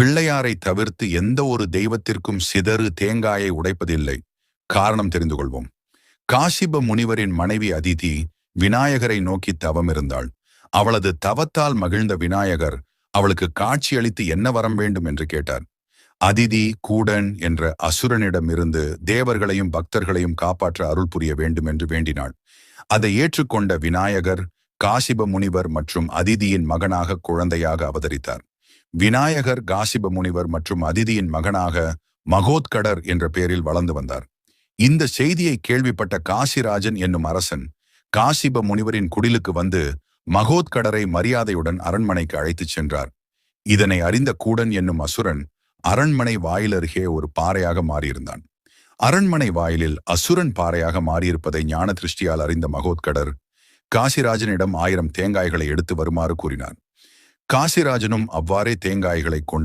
பிள்ளையாரை தவிர்த்து எந்த ஒரு தெய்வத்திற்கும் சிதறு தேங்காயை உடைப்பதில்லை. காரணம் தெரிந்து கொள்வோம். காசிப முனிவரின் மனைவி அதிதி விநாயகரை நோக்கி தவம் இருந்தாள். அவளது தவத்தால் மகிழ்ந்த விநாயகர் அவளுக்கு காட்சியளித்து என்ன வரம் வேண்டும் என்று கேட்டார். அதிதி கூடன் என்ற அசுரனிடமிருந்து தேவர்களையும் பக்தர்களையும் காப்பாற்ற அருள் புரிய வேண்டும் என்று வேண்டினாள். அதை ஏற்றுக்கொண்ட விநாயகர் காசிப முனிவர் மற்றும் அதிதியின் மகனாக குழந்தையாக அவதரித்தார். விநாயகர் காசிப முனிவர் மற்றும் அதிதியின் மகனாக மகோத்கடர் என்ற பெயரில் வளர்ந்து வந்தார். இந்த செய்தியை கேள்விப்பட்ட காசிராஜன் என்னும் அரசன் காசிப முனிவரின் குடிலுக்கு வந்து மகோத்கடரை மரியாதையுடன் அரண்மனைக்கு அழைத்துச் சென்றார். இதனை அறிந்த கூடன் என்னும் அசுரன் அரண்மனை வாயிலருகே ஒரு பாறையாக மாறியிருந்தான். அரண்மனை வாயிலில் அசுரன் பாறையாக மாறியிருப்பதை ஞான திருஷ்டியால் அறிந்த மகோத்கடர் காசிராஜனிடம் ஆயிரம் தேங்காய்களை எடுத்து வருமாறு கூறினார். காசிராஜனும் அவ்வாறே தேங்காய்களை கொண்டு